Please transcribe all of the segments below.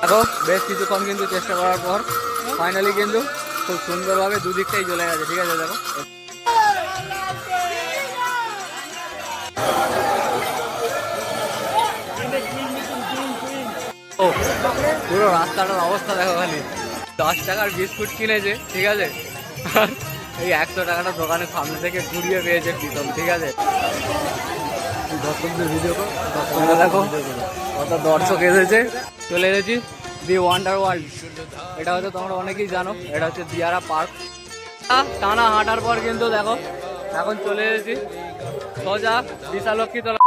দেখো বেশ কিছুক্ষণ কিন্তু চেষ্টা করার পর ফাইনালি কিন্তু খুব সুন্দরভাবে দুদিকটাই চলে গেছে ঠিক আছে দেখো। পুরো রাস্তাটার অবস্থা দেখো খালি। দশ টাকার বিস্কুট কিনেছে ঠিক আছে? এই একশো টাকাটা দোকানের সামনে থেকে ঘুরিয়ে পেয়েছে প্রীতম ঠিক আছে? দর্শকদের ভিডিও দেখো। কত দর্শক এসেছে। চলে এসেছি। দি ওয়ান্ডার ওয়ার্ল্ড এটা হয়তো তোমরা অনেকেই জানো এটা হচ্ছে দিয়ারা পার্ক টানা হাঁটার পর কিন্তু দেখো এখন চলে এসেছি। সোজা বিশালক্ষী তলা।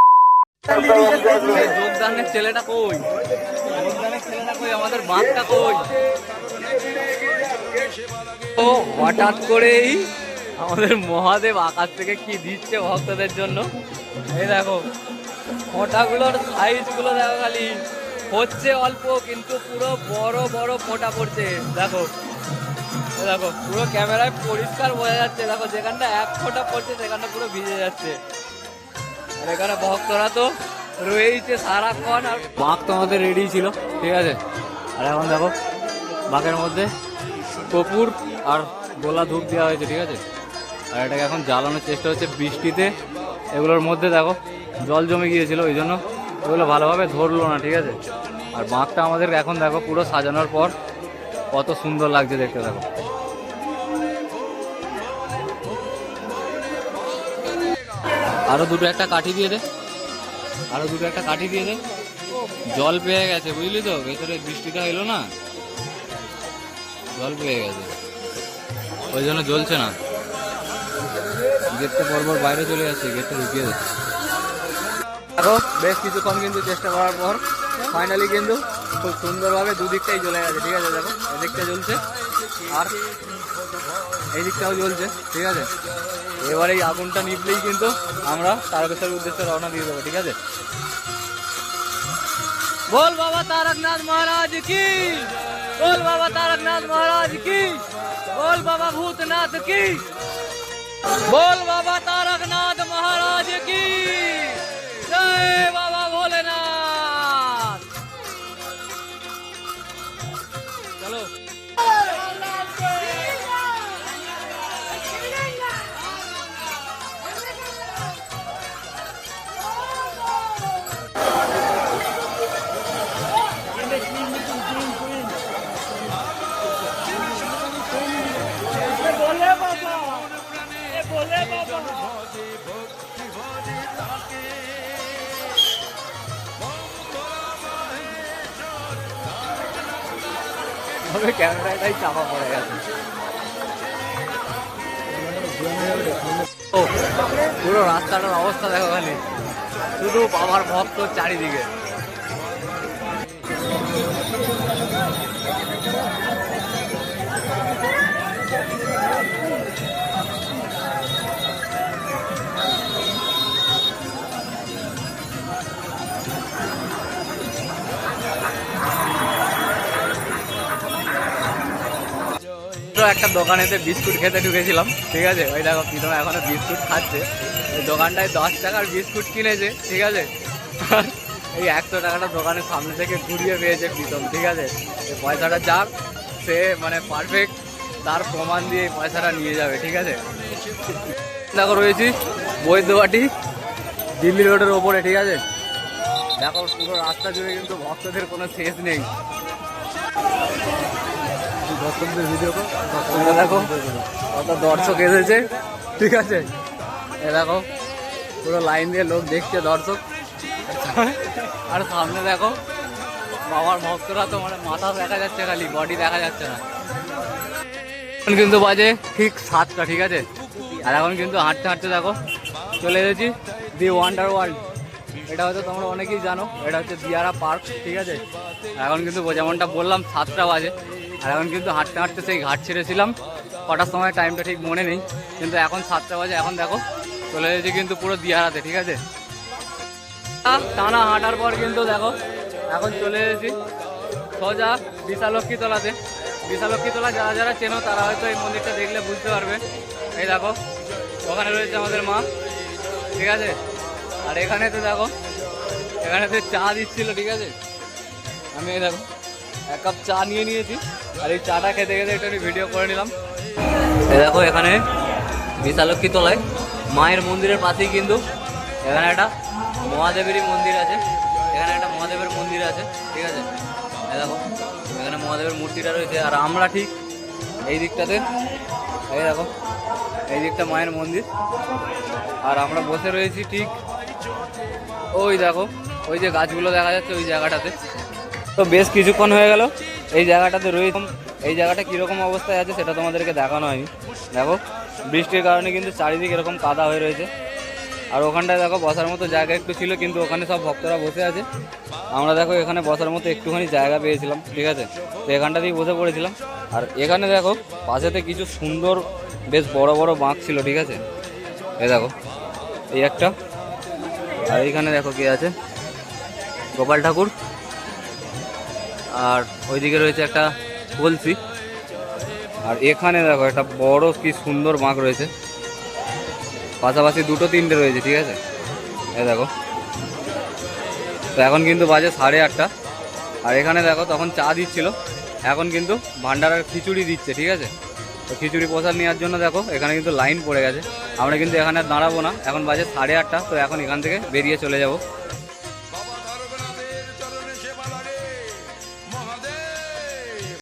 যোগদানের ছেলেটা কই? যোগদানের ছেলেটা কই? আমাদের বাঁধটা কই? ও হঠাৎ করেই আমাদের মহাদেব আকাশ থেকে কি দিচ্ছে ভক্তদের জন্য? এই দেখো ফোঁটাগুলোর সাইজগুলো দেখো খালি। হচ্ছে অল্প, কিন্তু পুরো বড় বড় ফোঁটা পড়ছে। দেখো। দেখো, পুরো ক্যামেরায় পরিষ্কার বোঝা যাচ্ছে। দেখো, যেখানটা এক ফোঁটা পড়ছে, সেখানটা পুরো ভিজে যাচ্ছে। আর এখানে ভক্তরা তো রয়েইছে সারাক্ষণ। আর বাঘ তো আমাদের রেডি ছিল, ঠিক আছে? আর এখন দেখো, বাঘের মধ্যে কপুর আর গোলা ধূপ দেওয়া হয়েছে, ঠিক আছে? আর এটাকে এখন জ্বালানোর চেষ্টা হচ্ছে বৃষ্টিতে। এগুলোর মধ্যে দেখো জল জমে গিয়েছিল, ওই জন্য ওগুলো ভালোভাবে ধরলো না, ঠিক আছে? আর বাঁকটা আমাদের এখন দেখো পুরো সাজানোর পর কত সুন্দর লাগছে দেখতে, দেখো। আরও দুটো একটা কাঠি দিয়ে দে, আরও দুটো একটা কাঠি দিয়ে দে। জল পেয়ে গেছে, বুঝলি তো? ভেতরে বৃষ্টিটা এলো না? জল পেয়ে গেছে। ওই জন্য জ্বলছে না। গেটটা পরপর বাইরে চলে যাচ্ছে, গেটটা ঢুকিয়ে দিচ্ছে। দেখো, বেশ কিছুক্ষণ কিন্তু চেষ্টা করার পর ফাইনালি কিন্তু খুব সুন্দরভাবে দুদিকটাই জ্বলে গেছে, ঠিক আছে দেখো, এদিকটা জ্বলছে আর এই দিকটাও জ্বলছে, ঠিক আছে? এবার এই আগুনটা নিপলেই কিন্তু আমরা তারকেশ্বর উদ্দেশ্যে রওনা দিয়ে দেবো, ঠিক আছে? বল বাবা তারকনাথ মহারাজ কি? বল বাবা তারকনাথ মহারাজ কি? বল বাবা ভূতনাথ কি? বল বাবা তারকনাথ মহারাজ কি? বাবা ভোলেনাথ! চলো। ভক্তি ভক্তি তবে ক্যামেরাটাই চাপা পড়ে গেছে। পুরো রাস্তাটার অবস্থা দেখো খালি। শুধু বাবার ভক্ত চারিদিকে। একটা দোকানেতে বিস্কুট খেতে ঢুকেছিলাম। ঠিক আছে? ওই দেখো প্রীতম এখনও বিস্কুট খাচ্ছে। ওই দোকানটায় দশ টাকার বিস্কুট কিনেছে, ঠিক আছে? এই একশো টাকাটা দোকানের সামনে থেকে ঘুরিয়ে পেয়েছে প্রীতম ঠিক আছে? এই পয়সাটা যার সে মানে পারফেক্ট তার প্রমাণ দিয়ে পয়সাটা নিয়ে যাবে, ঠিক আছে? দেখো, রয়েছি বৈদ্যবাটি দিল্লি রোডের ওপরে, ঠিক আছে? দেখো, পুরো রাস্তা জুড়ে কিন্তু ভক্তদের কোনো শেষ নেই। দেখো, কত দর্শক এসেছে। ঠিক আছে? এ দেখো, পুরো লাইন দিয়ে লোক দেখছে দর্শক। আর সামনে দেখো, বাবার ভক্তরা তো মানে মাথা দেখা যাচ্ছে খালি বডি দেখা যাচ্ছে না। এখন কিন্তু বাজে ঠিক সাতটা, ঠিক আছে? আর এখন কিন্তু হাঁটতে হাঁটতে দেখো, চলে এসেছি দি ওয়ান্ডার ওয়ার্ল্ড এটা হয়তো তোমরা অনেকেই জানো, এটা হচ্ছে দিয়ারা পার্ক, ঠিক আছে? এখন কিন্তু যেমনটা বললাম, সাতটা বাজে। আর এখন কিন্তু হাঁটতে হাঁটতে সেই ঘাট ছেড়েছিলাম। কটার সময় টাইমটা ঠিক মনে নেই, কিন্তু এখন সাতটা বাজে, এখন দেখো, চলে এসেছি কিন্তু পুরো দিয়ারাতে, ঠিক আছে? টানা হাঁটার পর কিন্তু দেখো, এখন চলে এসেছি সোজা বিশালক্ষী তলাতে বিশালক্ষী তলা যারা যারা চেনো, তারা হয়তো এই মন্দিরটা দেখলে বুঝতে পারবে। এই দেখো, ওখানে রয়েছে আমাদের মা, ঠিক আছে? আর এখানে তো দেখো, এখানে তো চা দিচ্ছিল, ঠিক আছে? আমি এই দেখো, এক কাপ চা নিয়ে নিয়েছি। আর এই চাটা খেতে খেতে একটু ভিডিও করে নিলাম। দেখো এখানে বিশালক্ষী তলায়, মায়ের মন্দিরের পাশেই কিন্তু এখানে একটা মহাদেবেরই মন্দির আছে। এখানে একটা মহাদেবের মন্দির আছে, ঠিক আছে? দেখো, এখানে মহাদেবের মূর্তিটা রয়েছে। আর আমরা ঠিক এই দিকটাতে, এই দেখো, এই দিকটা মায়ের মন্দির। আর আমরা বসে রয়েছি ঠিক ওই দেখো, ওই যে গাছগুলো দেখা যাচ্ছে ওই জায়গাটাতে। তো বেশ কিছুক্ষণ হয়ে গেল। এই জায়গাটাতে রয়েছে। এই জায়গাটা কীরকম অবস্থায় আছে সেটা তোমাদেরকে দেখানো হয়নি। দেখো, বৃষ্টির কারণে কিন্তু চারিদিক এরকম কাদা হয়ে রয়েছে। আর ওখানটায় দেখো, বসার মতো জায়গা একটু ছিল, কিন্তু ওখানে সব ভক্তরা বসে আছে। আমরা দেখো, এখানে বসার মতো একটুখানি জায়গা পেয়েছিলাম, ঠিক আছে? তো এখানটাতেই বসে পড়েছিলাম। আর এখানে দেখো, পাশেতে কিছু সুন্দর, বেশ বড় বড় বাঁক ছিল, ঠিক আছে? এ দেখো, এই একটা। আর এইখানে দেখো কে আছে? গোপাল ঠাকুর। আর ওইদিকে রয়েছে একটা কলসি। আর এখানে দেখো একটা বড় কি সুন্দর বাঁক রয়েছে। পাশাপাশি দুটো তিনটে রয়েছে, ঠিক আছে? এই দেখো। তো এখন কিন্তু বাজে সাড়ে আটটা। আর এখানে দেখো তখন চা দিচ্ছিল। এখন কিন্তু ভান্ডারার খিচুড়ি দিচ্ছে, ঠিক আছে? তো খিচুড়ি প্রসাদ নেওয়ার জন্য দেখো, এখানে কিন্তু লাইন পড়ে গেছে। আমরা কিন্তু এখানে দাঁড়াবো না। এখন বাজে সাড়ে আটটা, তো এখন এখান থেকে বেরিয়ে চলে যাব।